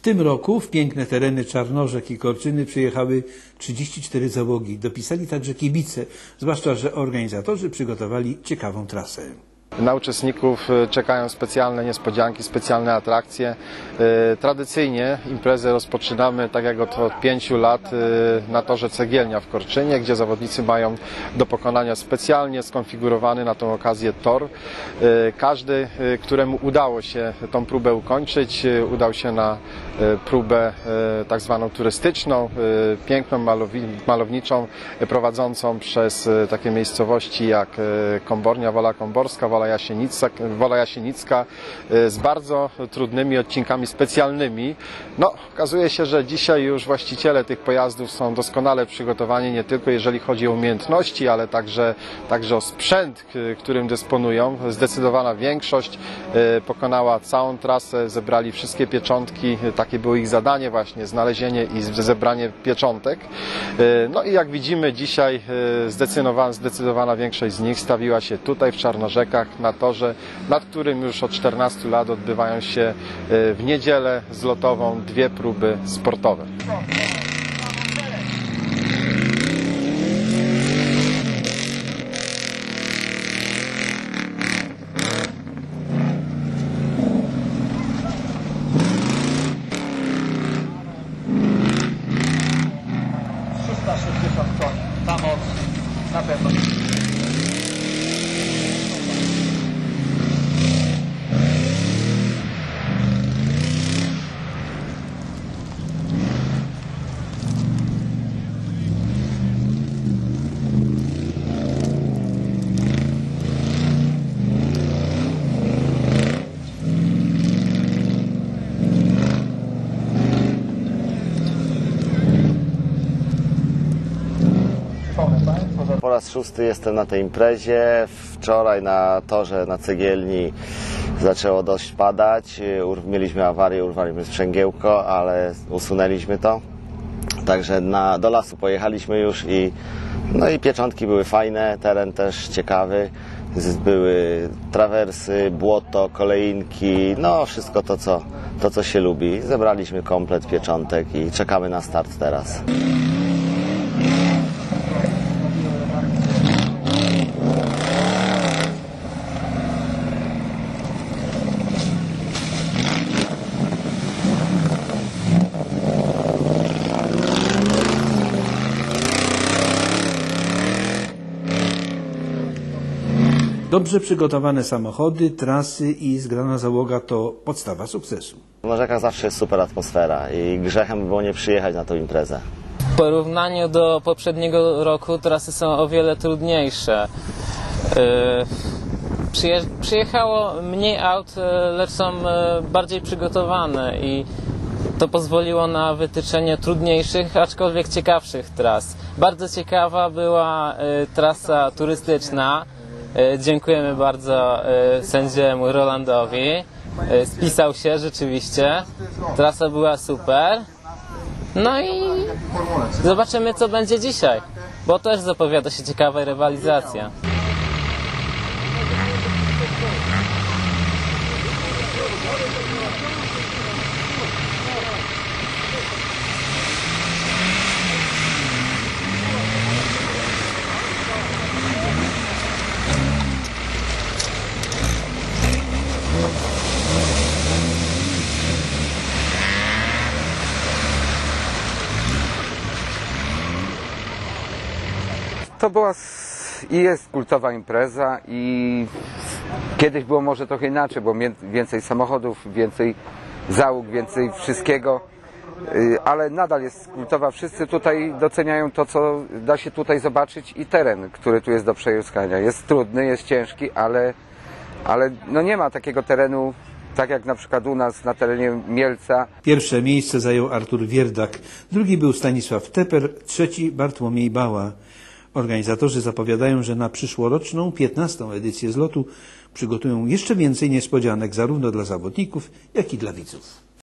W tym roku w piękne tereny Czarnorzek i Korczyny przyjechały 34 załogi. Dopisali także kibice, zwłaszcza, że organizatorzy przygotowali ciekawą trasę. Na uczestników e, czekają specjalne niespodzianki, specjalne atrakcje. E, Tradycyjnie imprezę rozpoczynamy, tak jak od, od pięciu lat, e, na torze Cegielnia w Korczynie, gdzie zawodnicy mają do pokonania specjalnie skonfigurowany na tą okazję tor. Każdy, któremu udało się tą próbę ukończyć, udał się na próbę tak zwaną turystyczną, piękną, malowniczą, prowadzącą przez takie miejscowości jak Kombornia, Wola Komborska, Wola Jasienicka, Wola Jasienicka z bardzo trudnymi odcinkami specjalnymi. No, okazuje się, że dzisiaj już właściciele tych pojazdów są doskonale przygotowani, nie tylko jeżeli chodzi o umiejętności, ale także, także o sprzęt, którym dysponują. Zdecydowana większość e, pokonała całą trasę, zebrali wszystkie pieczątki, takie było ich zadanie właśnie, znalezienie i zebranie pieczątek. E, No i jak widzimy dzisiaj e, zdecydowana, zdecydowana większość z nich stawiła się tutaj w Czarnorzekach na torze, nad którym już od 14 lat odbywają się e, w niedzielę zlotową dwie próby sportowe. Ta moc na pewno. Po raz szósty jestem na tej imprezie. Wczoraj na torze na cegielni zaczęło dość padać. Mieliśmy awarię, urwaliśmy sprzęgiełko, ale usunęliśmy to. Także na, do lasu pojechaliśmy już i no i pieczątki były fajne, teren też ciekawy. Były trawersy, błoto, kolejnki, no wszystko to co, to, co się lubi. Zebraliśmy komplet pieczątek i czekamy na start teraz. Dobrze przygotowane samochody, trasy i zgrana załoga to podstawa sukcesu. W Norzekach zawsze jest super atmosfera i grzechem by było nie przyjechać na tą imprezę. W porównaniu do poprzedniego roku trasy są o wiele trudniejsze. Przyje- Przyjechało mniej aut, yy, lecz są yy, bardziej przygotowane i to pozwoliło na wytyczenie trudniejszych, aczkolwiek ciekawszych tras. Bardzo ciekawa była trasa turystyczna. Yy, Dziękujemy bardzo yy, sędziemu Rolandowi. Yy, Spisał się rzeczywiście. Trasa była super. No i zobaczymy, co będzie dzisiaj, bo też zapowiada się ciekawa rywalizacja. To była i jest kultowa impreza i kiedyś było może trochę inaczej, mię- więcej samochodów, więcej załóg, więcej wszystkiego, y, ale nadal jest kultowa. Wszyscy tutaj doceniają to, co da się tutaj zobaczyć i teren, który tu jest do przejuskania. Jest trudny, jest ciężki, ale, ale no nie ma takiego terenu, tak jak na przykład u nas na terenie Mielca, Pierwsze miejsce zajął Artur Wierdak, drugi był Stanisław Teper, trzeci Bartłomiej Bała. Organizatorzy zapowiadają, że na przyszłoroczną 15. edycję zlotu przygotują jeszcze więcej niespodzianek zarówno dla zawodników, jak i dla widzów.